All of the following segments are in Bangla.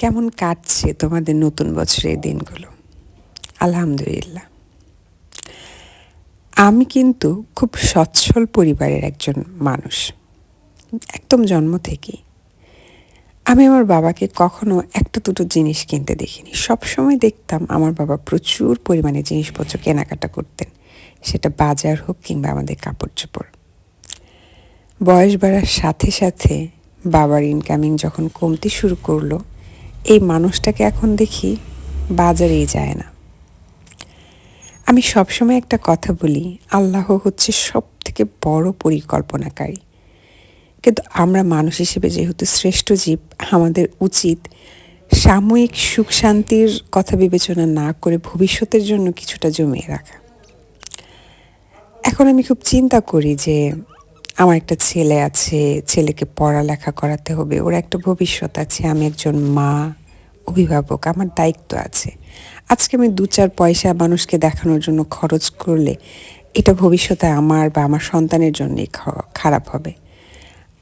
কেমন কাটছে তোমাদের নতুন বছরের দিনগুলো? আলহামদুলিল্লাহ। আমি কিন্তু খুব সচ্ছল পরিবারের একজন মানুষ, একদম জন্ম থেকেই। আমি আমার বাবাকে কখনো একটা দুটো জিনিস কিনতে দেখিনি। সবসময় দেখতাম আমার বাবা প্রচুর পরিমাণে জিনিসপত্র কেনাকাটা করতেন, সেটা বাজার হোক কিংবা আমাদের কাপড় চোপড় বয়স বাড়ার সাথে সাথে বাবার ইনকামিং যখন কমতে শুরু করল এই মানুষটাকে এখন দেখি বাজারেই যায় না। আমি সবসময় একটা কথা বলি, আল্লাহ হচ্ছে সব থেকে বড় পরিকল্পনাকারী। কিন্তু আমরা মানুষ হিসেবে যেহেতু শ্রেষ্ঠ জীব, আমাদের উচিত সাময়িক সুখ শান্তির কথা বিবেচনা না করে ভবিষ্যতের জন্য কিছুটা জমিয়ে রাখা। এখন আমি খুব চিন্তা করি যে আমার একটা ছেলে আছে, ছেলেকে পড়ালেখা করাতে হবে, ওর একটা ভবিষ্যৎ আছে, আমি একজন মা, অভিভাবক, আমার দায়িত্ব আছে। আজকে আমি দু চার পয়সা মানুষকে দেখানোর জন্য খরচ করলে এটা ভবিষ্যতে আমার বা আমার সন্তানের জন্যই খারাপ হবে।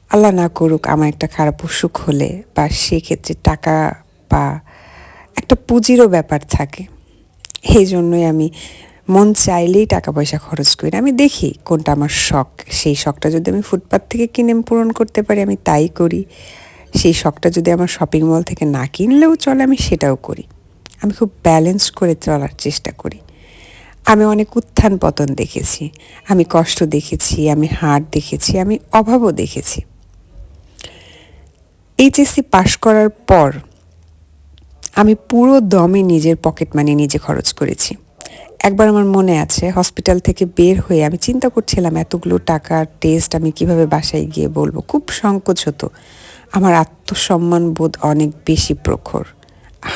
আল্লাহ না করুক আমার একটা খারাপ অসুখ হলে বা সেক্ষেত্রে টাকা বা একটা পুঁজিরও ব্যাপার থাকে। এই জন্যই আমি মন চাইলেই টাকা পয়সা খরচ করি আমি দেখি কোনটা আমার শখ। সেই শখটা যদি আমি ফুটপাথ থেকে কিনে পূরণ করতে পারি, আমি তাই করি। সেই শখটা যদি আমার শপিং মল থেকে না কিনলেও চলে, আমি সেটাও করি। আমি খুব ব্যালেন্স করে চলার চেষ্টা করি। আমি অনেক উত্থান পতন দেখেছি। আমি কষ্ট দেখেছি, আমি হাট দেখেছি, আমি অভাবও দেখেছি। এইচএসসি পাশ করার পর আমি পুরো দমে নিজের পকেট মানি নিজে খরচ করেছি। একবার আমার মনে আছে হসপিটাল থেকে বের হয়ে আমি চিন্তা করছিলাম এতগুলো টাকার টেস্ট আমি কীভাবে বাসায় গিয়ে বলব। খুব সংকোচ হতো। আমার আত্মসম্মান বোধ অনেক বেশি প্রখর।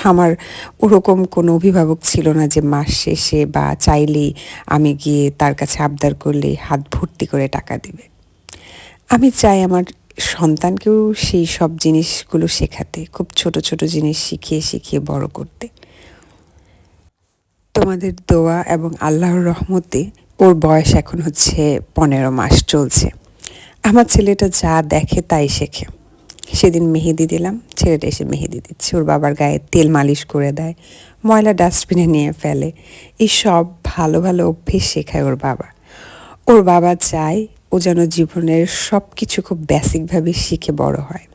আমার ওরকম কোনো অভিভাবক ছিল না যে মাস শেষে বা চাইলেই আমি গিয়ে তার কাছে আবদার করলে হাত ভর্তি করে টাকা দেবে। আমি চাই আমার সন্তানকেও সেই সব জিনিসগুলো শেখাতে, খুব ছোট ছোট জিনিস শিখিয়ে শিখিয়ে বড় করতে। তোমাদের দোয়া এবং আল্লাহর রহমতে ওর বয়স এখন হচ্ছে পনেরো মাস চলছে। আমার ছেলেটা যা দেখে তাই শেখে। সেদিন মেহেদি দিলাম, ছেলেটা এসে মেহেদি দিচ্ছে। ওর বাবার গায়ে তেল মালিশ করে দেয়, ময়লা ডাস্টবিনে নিয়ে ফেলে। এই সব ভালো ভালো অভ্যেস শেখায় ওর বাবা। ওর বাবা চায় ও যেন জীবনের সব কিছু খুব বেসিকভাবে শিখে বড় হয়।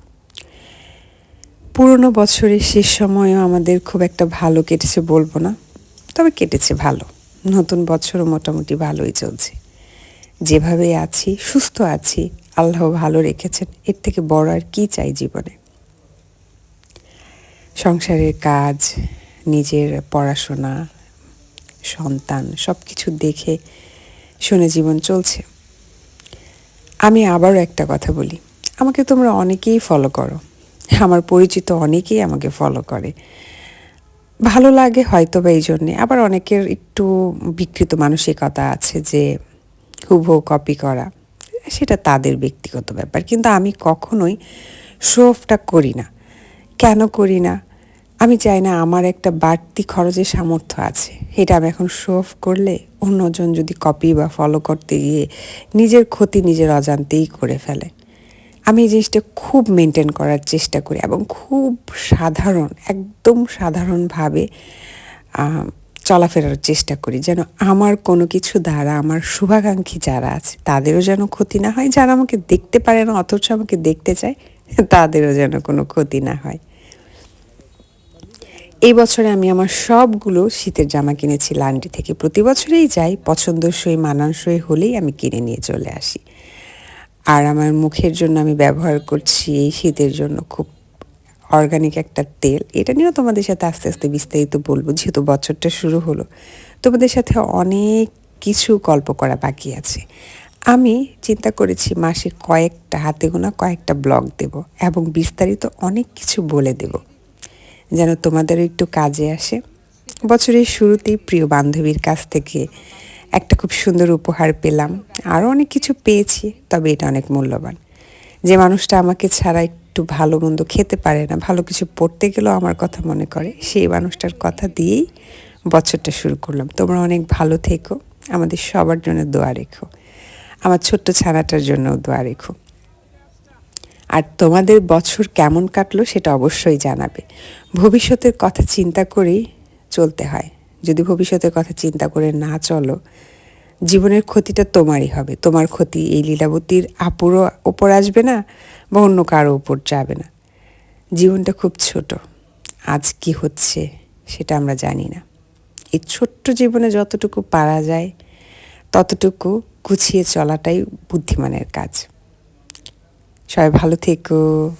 পুরনো বছরের শেষ সময়ও আমাদের খুব একটা ভালো কেটেছে বলব না। তবে কেটেছে ভালো। নতুন বছরও মোটামুটি ভালোই চলছে। যেভাবে আছি, সুস্থ আছি, আল্লাহ ভালো রেখেছেন, এর থেকে বড় আর কি চাই জীবনে? সংসারের কাজ, নিজের পড়াশোনা, সন্তান সব কিছু দেখে শুনে জীবন চলছে। আমি আবারও একটা কথা বলি। আমাকে তোমরা অনেকেই ফলো করো। আমার পরিচিত অনেকেই আমাকে ফলো করে। ভালো লাগে হয়তো বা এই জন্যে। আবার অনেকের একটু বিকৃত মানসিকতা আছে যে, হুবহু কপি করা। সেটা তাদের ব্যক্তিগত ব্যাপার। কিন্তু আমি কখনোই শো অফটা করি না। কেন করি না? আমি চাই না আমার একটা বাড়তি খরচের সামর্থ্য আছে। এটা আমি এখন শো অফ করলে অন্যজন যদি কপি বা ফলো করতে গিয়ে নিজের ক্ষতি নিজের অজান্তেই করে ফেলে। আমি এই জিনিসটা খুব মেনটেন করার চেষ্টা করি এবং খুব সাধারণ, একদম সাধারণভাবে চলাফেরার চেষ্টা করি যেন আমার কোনো কিছু দ্বারা, আমার শুভাকাঙ্ক্ষী যারা আছে তাদেরও যেন ক্ষতি না হয়, যারা আমাকে দেখতে পারে না অথচ আমাকে দেখতে চায়, তাদেরও যেন কোনো ক্ষতি না হয়। এই বছরে আমি আমার সবগুলো শীতের জামা কিনেছি লান্ড্রি থেকে। প্রতি বছরেই যাই, পছন্দসই, মানানসই হলেই আমি কিনে নিয়ে চলে আসি। আর আমার মুখের জন্য আমি ব্যবহার করছি এই শীতের জন্য খুব অর্গানিক একটা তেল। এটা নিয়েও তোমাদের সাথে আস্তে আস্তে বিস্তারিত বলব, যেহেতু বছরটা শুরু হলো। তোমাদের সাথে অনেক কিছু গল্প করা বাকি আছে। আমি চিন্তা করেছি মাসে কয়েকটা, হাতে গোনা কয়েকটা ব্লগ দেব এবং বিস্তারিত অনেক কিছু বলে দেব। যেন তোমাদেরও একটু কাজে আসে। বছরের শুরুতেই প্রিয় বান্ধবীর কাছ থেকে খুব সুন্দর উপহার পেলাম। আরও অনেক কিছু পেয়েছি, তবে এটা অনেক মূল্যবান। যে মানুষটা আমাকে ছাড়া একটু ভালো মন্দ খেতে পারে না, ভালো কিছু পড়তে গেলেও আমার কথা মনে করে, সেই মানুষটার কথা দিয়েই বছরটা শুরু করলাম। তোমরা অনেক ভালো থেকো, আমাদের সবার জন্য দোয়া রেখো। আমার ছোট্ট ছানাটার জন্যও দোয়া রেখো। আর তোমাদের বছর কেমন কাটলো সেটা অবশ্যই জানাবে। ভবিষ্যতের কথা চিন্তা করেই চলতে হয়। যদি ভবিষ্যতের কথা চিন্তা করে না চলো জীবনের ক্ষতিটা তোমারই হবে। তোমার ক্ষতি এই লীলাবতীর আপুরও ওপর আসবে না বা অন্য কারও ওপর যাবে না। জীবনটা খুব ছোট। আজ কি হচ্ছে সেটা আমরা জানি না। এই ছোট্ট জীবনে যতটুকু পারা যায়, ততটুকু গুছিয়ে চলাটাই বুদ্ধিমানের কাজ। সবাই ভালো থেকো।